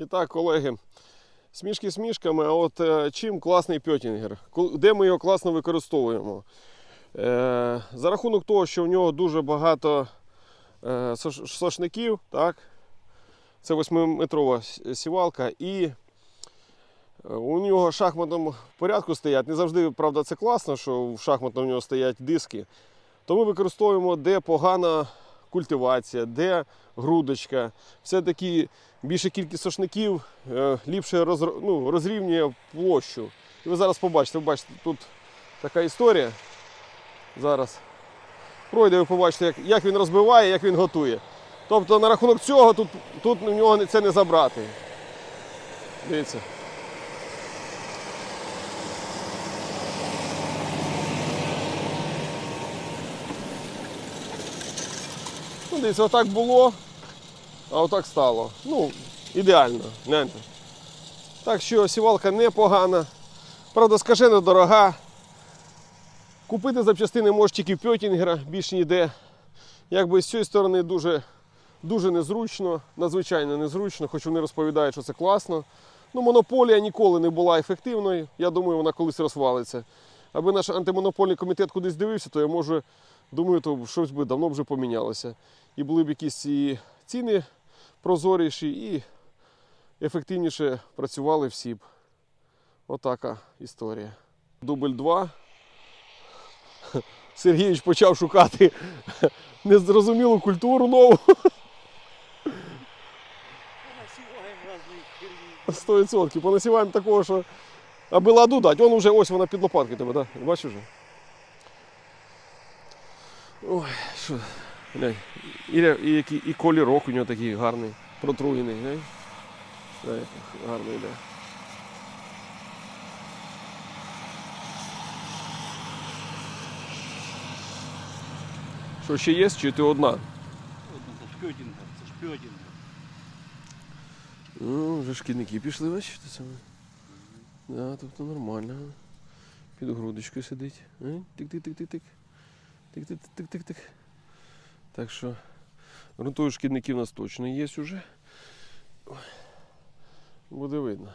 І так, колеги, смішки смішками, а от е, чим класний пьотінгер? Де ми його класно використовуємо? Е, за рахунок того, що в нього дуже багато е, сошників, так? це 8-метрова сівалка, і у нього в шахматному порядку стоять. Не завжди, правда, це класно, що в шахматному у нього стоять диски. То ми використовуємо, де погана культивація, де грудочка. Все-таки більша кількість сошників е, ліпше розр... ну, розрівнює площу. І ви зараз побачите, ви бачите, тут така історія. Зараз пройде, ви побачите, як, як він розбиває, як він готує. Тобто на рахунок цього тут, тут у нього це не забрати. Дивіться. Ну, дивіться, отак було, а отак стало. Ну, ідеально. Гляньте. Так що сівалка непогана. Правда, скажена дорога. Купити запчастини можеш тільки в Пьотінгера, більш ніде. Якби з цієї сторони дуже, дуже незручно, надзвичайно незручно, хоч вони розповідають, що це класно. Ну, монополія ніколи не була ефективною. Я думаю, вона колись розвалиться. Аби наш антимонопольний комітет кудись дивився, то я можу, думаю, то щось би давно вже помінялося. І були б якісь і ціни прозоріші, і ефективніше працювали всі б. Отака історія. Дубль 2. Сергійович почав шукати незрозумілу культуру нову. Насіваємо разної херні. 100%. Понасіваємо такого, що аби ладу дати. Вон уже ось вона під лопаткою тебе, да? Бачиш вже? Ой, що. Глянь. І, і, і колірок у нього такий гарний, протруєний. Глянь. Як гарно йде. Що ще є, чи ти одна? Одно, Це ж пьотінга, це ж. Ну, вже шкідники пішли, бачите саме. Да, тобто нормально. Під грудочкою сидить. Тик-тик-тик-тик-тик. Тик-тик-тик-тик-тик. Так що грунтових шкідників у нас точно є вже. Буде видно.